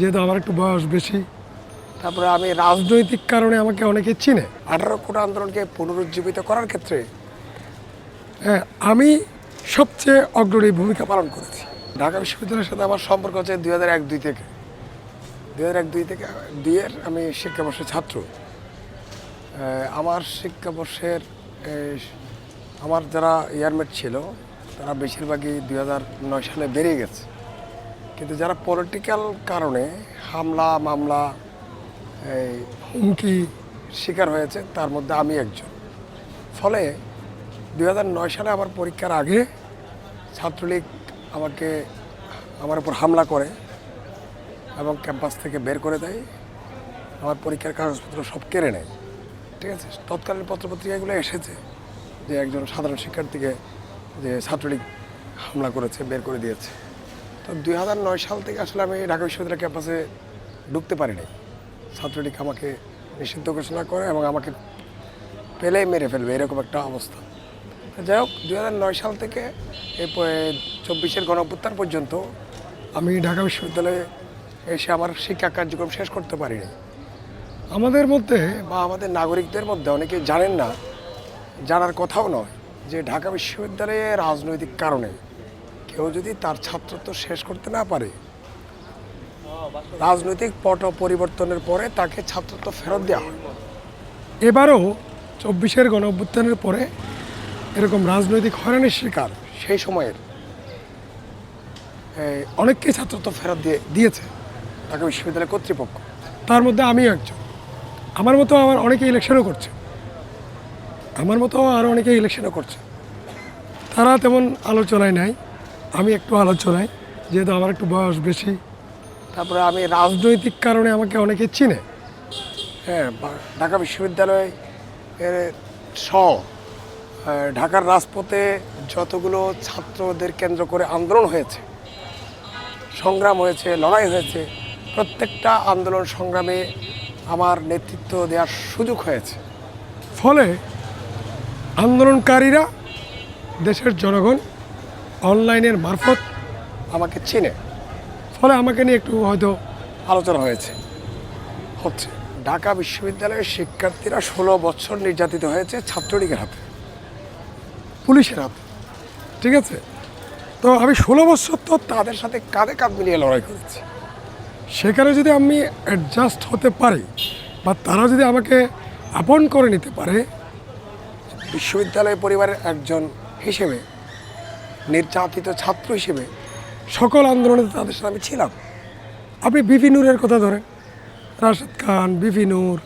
যেহেতু আমার একটু বয়স বেশি তারপরে আমি রাজনৈতিক কারণে আমাকে অনেকে চিনে। আঠারো কোটা আন্দোলনকে পুনরুজ্জীবিত করার ক্ষেত্রে হ্যাঁ, আমি সবচেয়ে অগ্রণী ভূমিকা পালন করেছি। ঢাকা বিশ্ববিদ্যালয়ের সাথে আমার সম্পর্ক হচ্ছে দুই হাজার এক দুই থেকে। দুই হাজার এক দুই থেকে দুইয়ের আমি শিক্ষাবর্ষের ছাত্র। আমার শিক্ষাবর্ষের আমার যারা ইয়ারমেট ছিল তারা বেশিরভাগই দুই হাজার নয় সালে বেরিয়ে গেছে। কিন্তু যারা পলিটিক্যাল কারণে হামলা, মামলা, এই হুমকি শিকার হয়েছে, তার মধ্যে আমি একজন। ফলে নয় সালে আমার পরীক্ষার আগে ছাত্রলীগ আমাকে, আমার উপর হামলা করে এবং ক্যাম্পাস থেকে বের করে দেয়। আমার পরীক্ষার কাগজপত্র সব কেড়ে নেয়। ঠিক আছে? তৎকালীন পত্রপত্রিকাগুলো এসেছে যে একজন সাধারণ শিক্ষার্থীকে যে ছাত্রলীগ হামলা করেছে, বের করে দিয়েছে। তো দুই সাল থেকে আসলে আমি ঢাকা বিশ্ববিদ্যালয় ক্যাম্পাসে ঢুকতে পারি নাই ছাত্রলীগ আমাকে নিষিদ্ধ ঘোষণা করে এবং আমাকে পেলেই মেরে ফেলবে, এরকম একটা অবস্থা। যাই হোক, দুই সাল থেকে এই চব্বিশের গণঅভ্যুত্থান পর্যন্ত আমি ঢাকা বিশ্ববিদ্যালয়ে এসে আমার শিক্ষা কার্যক্রম শেষ করতে পারিনি। আমাদের মধ্যে বা আমাদের নাগরিকদের মধ্যে অনেকে জানেন না, জানার কথাও নয় যে ঢাকা বিশ্ববিদ্যালয়ে রাজনৈতিক কারণে কেউ যদি তার ছাত্রত্ব শেষ করতে না পারে রাজনৈতিক পট পরিবর্তনের পরে তাকে ছাত্রত্ব ফেরত দেওয়া হয়। এবারও চব্বিশের গণ অভ্যুত্থানের পরে এরকম রাজনৈতিক হয়রানির শিকার সেই সময়ের এই, অনেককে ছাত্রত্ব ফেরত দিয়ে দিয়েছে ঢাকা বিশ্ববিদ্যালয় কর্তৃপক্ষ। তার মধ্যে আমিও একজন। আমার মতো আমার অনেকে ইলেকশনও করছে। আমার মতো আরও অনেকে ইলেকশনও করছে। তারা তেমন আলোচনায় নাই। আমি একটু আলোচনায়, যেহেতু আমার একটু বয়স বেশি, তারপরে আমি রাজনৈতিক কারণে আমাকে অনেকে চিনে। হ্যাঁ ঢাকা বিশ্ববিদ্যালয় সহ ঢাকার রাজপথে যতগুলো ছাত্রদের কেন্দ্র করে আন্দোলন হয়েছে, সংগ্রাম হয়েছে, লড়াই হয়েছে, প্রত্যেকটা আন্দোলন সংগ্রামে আমার নেতৃত্ব দেওয়ার সুযোগ হয়েছে। ফলে আন্দোলনকারীরা, দেশের জনগণ অনলাইনের মারফত আমাকে চিনে। ফলে আমাকে নিয়ে একটু হয়তো আলোচনা হয়েছে। হচ্ছে, ঢাকা বিশ্ববিদ্যালয়ের শিক্ষার্থীরা ষোলো বছর নির্যাতিত হয়েছে ছাত্রলীগের হাতে। পুলিশের হাতে। ঠিক আছে? তো আমি ষোলো বছর তো তাদের সাথে কাঁধে কাঁধ মিলিয়ে লড়াই করেছি। সেখানে যদি আমি অ্যাডজাস্ট হতে পারি বা তারা যদি আমাকে আপন করে নিতে পারে, বিশ্ববিদ্যালয় পরিবারের একজন হিসেবে নির্যাতিত ছাত্র হিসেবে সকল আন্দোলনে তাদের সাথে আমি ছিলাম। আপনি বিপি নূরের কথা ধরেন। রাশেদ খান, বিপি নূর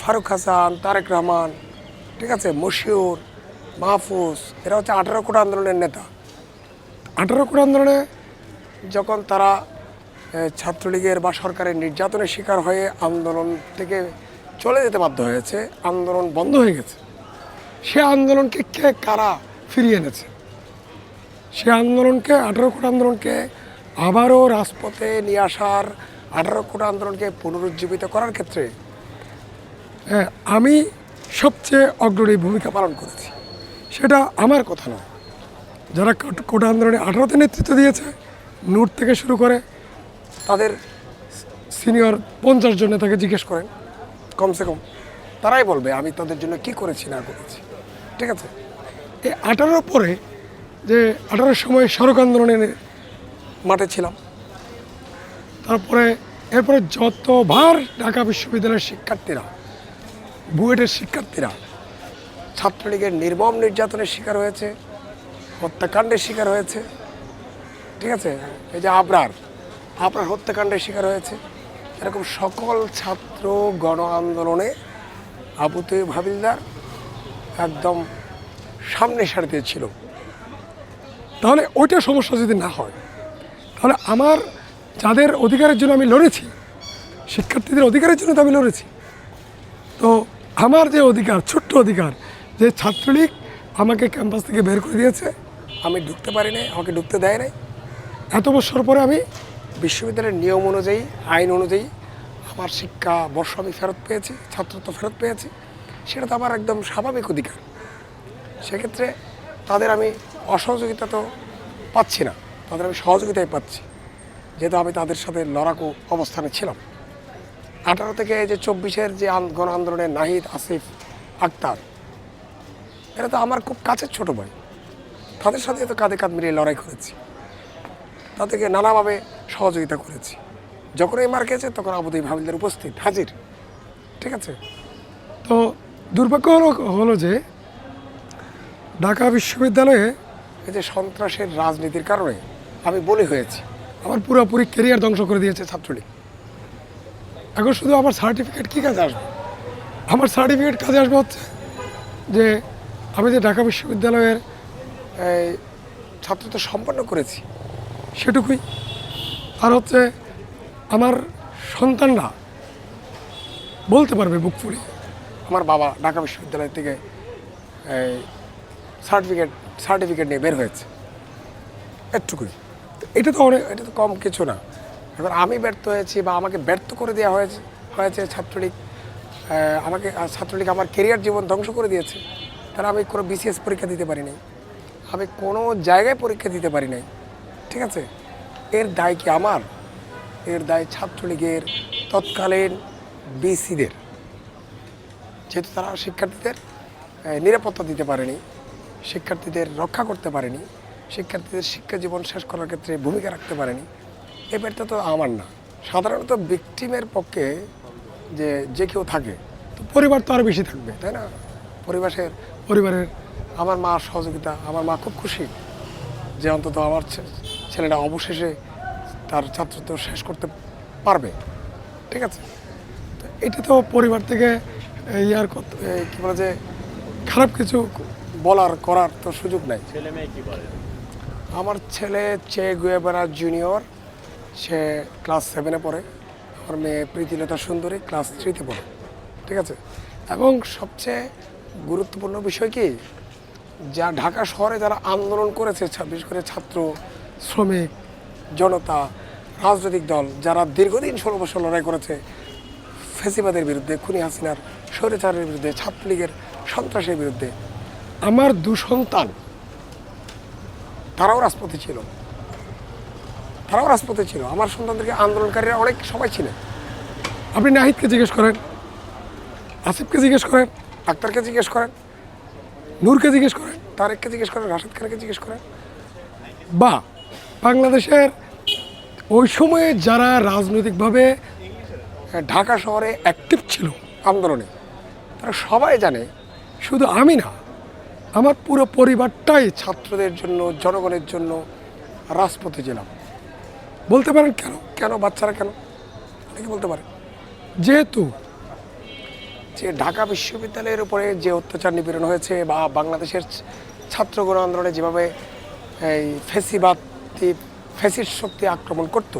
ফারুক হাসান, তারেক রহমান, ঠিক আছে, মশিউর, মাহফুজ, এরা হচ্ছে আঠারো কোটি আন্দোলনের নেতা। আঠারো কোটি আন্দোলনে যখন তারা ছাত্রলীগের বা সরকারের নির্যাতনের শিকার হয়ে আন্দোলন থেকে চলে যেতে বাধ্য হয়েছে, আন্দোলন বন্ধ হয়ে গেছে। সে আন্দোলনকে কে, কারা ফিরিয়ে এনেছে? সে আন্দোলনকে আঠারো কোটি আন্দোলনকে আবারও রাজপথে নিয়ে আসার আঠারো কোটি আন্দোলনকে পুনরুজ্জীবিত করার ক্ষেত্রে হ্যাঁ, আমি সবচেয়ে অগ্রণী ভূমিকা পালন করেছি। সেটা আমার কথা নয়। যারা কোটা আন্দোলনে আঠারোতে নেতৃত্ব দিয়েছে নূর থেকে শুরু করে তাদের সিনিয়র পঞ্চাশ জন নেতাকে জিজ্ঞেস করেন কমসে কম তারাই বলবে আমি তাদের জন্য কি করেছি না করেছি। ঠিক আছে? এই আঠারোর পরে যে আঠারোর সময় সড়ক আন্দোলনে মাঠে ছিলাম। তারপরে, এরপরে যতবার ঢাকা বিশ্ববিদ্যালয়ের শিক্ষার্থীরা, বুয়েটের শিক্ষার্থীরা, ছাত্রলীগের নির্মম নির্যাতনের শিকার হয়েছে, হত্যাকাণ্ডের শিকার হয়েছে, ঠিক আছে? এই যে আবরার আবরার হত্যাকাণ্ডের শিকার হয়েছে। এরকম সকল ছাত্র গণ আন্দোলনে আবুতে ভাবিলদার একদম সামনে সারিতে ছিল। তাহলে ওইটা সমস্যা যদি না হয়, তাহলে আমার যাদের অধিকারের জন্য আমি লড়েছি, শিক্ষার্থীদের অধিকারের জন্য তো আমি লড়েছি। তো আমার যে অধিকার, ছোট্ট অধিকার, যে ছাত্রলীগ আমাকে ক্যাম্পাস থেকে বের করে দিয়েছে, আমি ঢুকতে পারি নাই, আমাকে ঢুকতে দেয় নাই। এত বছর পরে আমি বিশ্ববিদ্যালয়ের নিয়ম অনুযায়ী, আইন অনুযায়ী আমার শিক্ষা বর্ষ আমি ফেরত পেয়েছি, ছাত্রত্ব ফেরত পেয়েছি, সেটা তো আমার একদম স্বাভাবিক অধিকার। সেক্ষেত্রে তাদের আমি অসহযোগিতা তো পাচ্ছি না। তাদের আমি সহযোগিতাই পাচ্ছি। যেহেতু আমি তাদের সাথে লড়াকু অবস্থানে ছিলাম। আঠারো থেকে যে চব্বিশের যে গণ আন্দোলনের নাহিদ, আসিফ, আক্তার, এরা তো আমার খুব কাছের ছোট ভাই। তাদের সাথে তো কাঁধে কাঁধ মিলিয়ে লড়াই করেছি। তাদেরকে নানাভাবে সহযোগিতা করেছি। যখন এই মার খেয়েছে তখন আবুদি ভাবিলদের উপস্থিত, হাজির। ঠিক আছে? তো দুর্ভাগ্য হলো হলো যে ঢাকা বিশ্ববিদ্যালয়ে এই যে সন্ত্রাসের রাজনীতির কারণে আমি বলি হয়েছি। আমার পুরোপুরি কেরিয়ার ধ্বংস করে দিয়েছে ছাত্রলীগ। এখন শুধু আমার সার্টিফিকেট কী কাজে আসবে? আমার সার্টিফিকেট কাজে আসবে হচ্ছে যে আমি যে ঢাকা বিশ্ববিদ্যালয়ের এই, সম্পন্ন করেছি সেটুকুই। আর হচ্ছে আমার সন্তানরা বলতে পারবে বুক ফুলি আমার বাবা ঢাকা বিশ্ববিদ্যালয় থেকে সার্টিফিকেট সার্টিফিকেট নিয়ে বের হয়েছে। একটুকুই তো এটা তো অনেক, এটা তো কম কিছু না। এবার আমি ব্যর্থ হয়েছি বা আমাকে ব্যর্থ করে দেওয়া হয়েছে হয়েছে ছাত্রলীগ আমাকে ছাত্রলীগ আমার কেরিয়ার জীবন ধ্বংস করে দিয়েছে। তারা আমি কোনো বিসিএস পরীক্ষা দিতে পারি নাই। আমি কোনো জায়গায় পরীক্ষা দিতে পারি নাই। ঠিক আছে? এর দায় কি আমার? এর দায় ছাত্রলীগের তৎকালীন বিসিদের যেহেতু তারা শিক্ষার্থীদের নিরাপত্তা দিতে পারেনি। শিক্ষার্থীদের রক্ষা করতে পারেনি, শিক্ষার্থীদের শিক্ষা জীবন শেষ করার ক্ষেত্রে ভূমিকা রাখতে পারেনি। এ ব্যাপারটা তো আমার না। সাধারণত ভিকটিমের পক্ষে যে যে কেউ থাকে, তো পরিবার তো আরও বেশি থাকবে, তাই না? পরিবারের পরিবারের আমার মা সহযোগিতা, আমার মা খুব খুশি যে অন্তত আমার ছেলেটা অবশেষে তার ছাত্রত্ব শেষ করতে পারবে, ঠিক আছে? এটা তো পরিবার থেকে ইয়ার কি বলে যে, খারাপ কিছু বলার করার তো সুযোগ নাই। ছেলে মেয়ে কি বলে আমার ছেলে চে গুয়েবারা জুনিয়র সে ক্লাস সেভেনে পড়ে। আমার মেয়ে প্রীতিলতা সুন্দরী ক্লাস থ্রিতে পড়ে। ঠিক আছে? এবং সবচেয়ে গুরুত্বপূর্ণ বিষয় কি? যা ঢাকা শহরে যারা আন্দোলন করেছে বিশেষ করে ছাত্র শ্রমিক জনতা রাজনৈতিক দল যারা দীর্ঘদিন ষোলো বছর লড়াই করেছে ফেসিবাদের বিরুদ্ধে খুনি হাসিনার স্বৈরাচারের বিরুদ্ধে ছাত্রলীগের সন্ত্রাসের বিরুদ্ধে আমার দু সন্তান। তারাও রাজপথে ছিল। তারাও রাজপথে ছিল। আমার সন্তানদেরকে আন্দোলনকারীরা অনেক সবাই ছিলেন আপনি নাহিদকে জিজ্ঞেস করেন, আসিফকে জিজ্ঞেস করেন, আক্তারকে জিজ্ঞেস করেন, নূরকে জিজ্ঞেস করেন, তারেককে জিজ্ঞেস করেন, রাশেদ খানকে জিজ্ঞেস করেন। বা, বাংলাদেশের ওই সময়ে যারা রাজনৈতিকভাবে ঢাকা শহরে অ্যাক্টিভ ছিল আন্দোলনে, তারা সবাই জানে, শুধু আমি না আমার পুরো পরিবারটাই ছাত্রদের জন্য, জনগণের জন্য রাজপথে ছিলাম বলতে পারেন কেন? কেন বাচ্চারা কেন? অনেকে বলতে পারে যেহেতু যে ঢাকা বিশ্ববিদ্যালয়ের উপরে যে অত্যাচার নিপীড়ন হয়েছে বা বাংলাদেশের ছাত্র গণ আন্দোলনে যেভাবে এই ফেসিবাদ, ফেসির শক্তি আক্রমণ করত,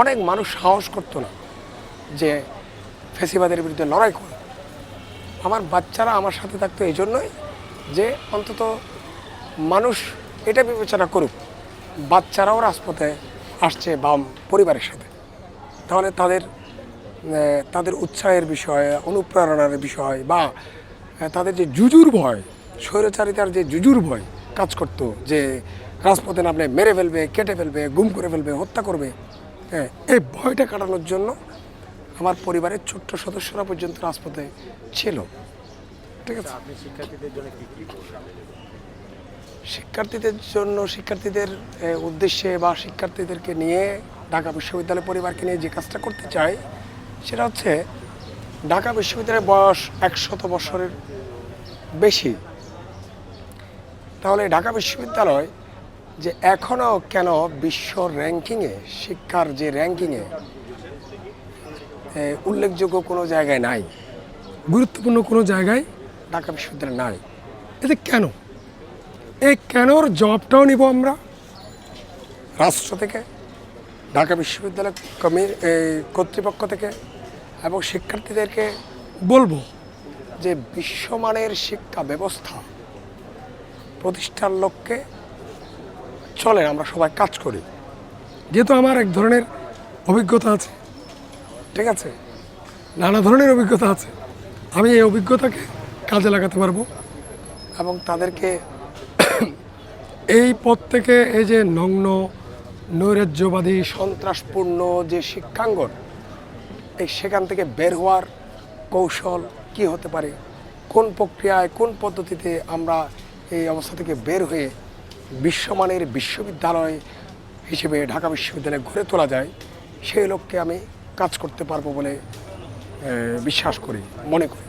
অনেক মানুষ সাহস করতো না যে ফেসিবাদের বিরুদ্ধে লড়াই করে। আমার বাচ্চারা আমার সাথে থাকতো এই জন্যই যে অন্তত মানুষ এটা বিবেচনা করুক, বাচ্চারাও রাজপথে আসছে বাম পরিবারের সাথে। তাহলে তাদের তাদের উৎসাহের বিষয়, অনুপ্রেরণার বিষয় বা তাদের যে জুজুর ভয়, স্বৈরচারিতার যে জুজুর ভয় কাজ করতো যে রাজপথে নামলে মেরে ফেলবে, কেটে ফেলবে, গুম করে ফেলবে, হত্যা করবে হ্যাঁ এই ভয়টা কাটানোর জন্য আমার পরিবারের ছোট্ট সদস্যরা পর্যন্ত রাজপথে ছিল। ঠিক আছে আপনি শিক্ষার্থীদের জন্য কি কি শিক্ষার্থীদের জন্য শিক্ষার্থীদের উদ্দেশ্যে বা শিক্ষার্থীদেরকে নিয়ে ঢাকা বিশ্ববিদ্যালয় পরিবারকে নিয়ে যে কাজটা করতে চাই সেটা হচ্ছে ঢাকা বিশ্ববিদ্যালয়ের বয়স একশত বছরের বেশি। তাহলে ঢাকা বিশ্ববিদ্যালয় যে এখনও কেন বিশ্ব র্যাঙ্কিংয়ে শিক্ষার যে র্যাঙ্কিংয়ে উল্লেখযোগ্য কোনো জায়গায় নাই। গুরুত্বপূর্ণ কোনো জায়গায় ঢাকা বিশ্ববিদ্যালয় নাই এতে কেন? এই কেনর জবাবটাও নিব আমরা? রাষ্ট্র থেকে ঢাকা বিশ্ববিদ্যালয় কমি এই কর্তৃপক্ষ থেকে এবং শিক্ষার্থীদেরকে বলব। যে বিশ্বমানের শিক্ষা ব্যবস্থা প্রতিষ্ঠার লক্ষ্যে চলে আমরা সবাই কাজ করি। যেহেতু আমার এক ধরনের অভিজ্ঞতা আছে। ঠিক আছে? নানা ধরনের অভিজ্ঞতা আছে। আমি এই অভিজ্ঞতাকে কাজে লাগাতে পারব। এবং তাদেরকে এই পথ থেকে এই যে নগ্ন, নৈরাজ্যবাদী, সন্ত্রাসপূর্ণ যে শিক্ষাঙ্গন, এই সেখান থেকে বের হওয়ার কৌশল কি হতে পারে? কোন প্রক্রিয়ায়, কোন পদ্ধতিতে আমরা এই অবস্থা থেকে বের হয়ে বিশ্বমানের বিশ্ববিদ্যালয় হিসেবে ঢাকা বিশ্ববিদ্যালয় গড়ে তোলা যায়, সেই লক্ষ্যে আমি কাজ করতে পারব বলে বিশ্বাস করি, মনে করি।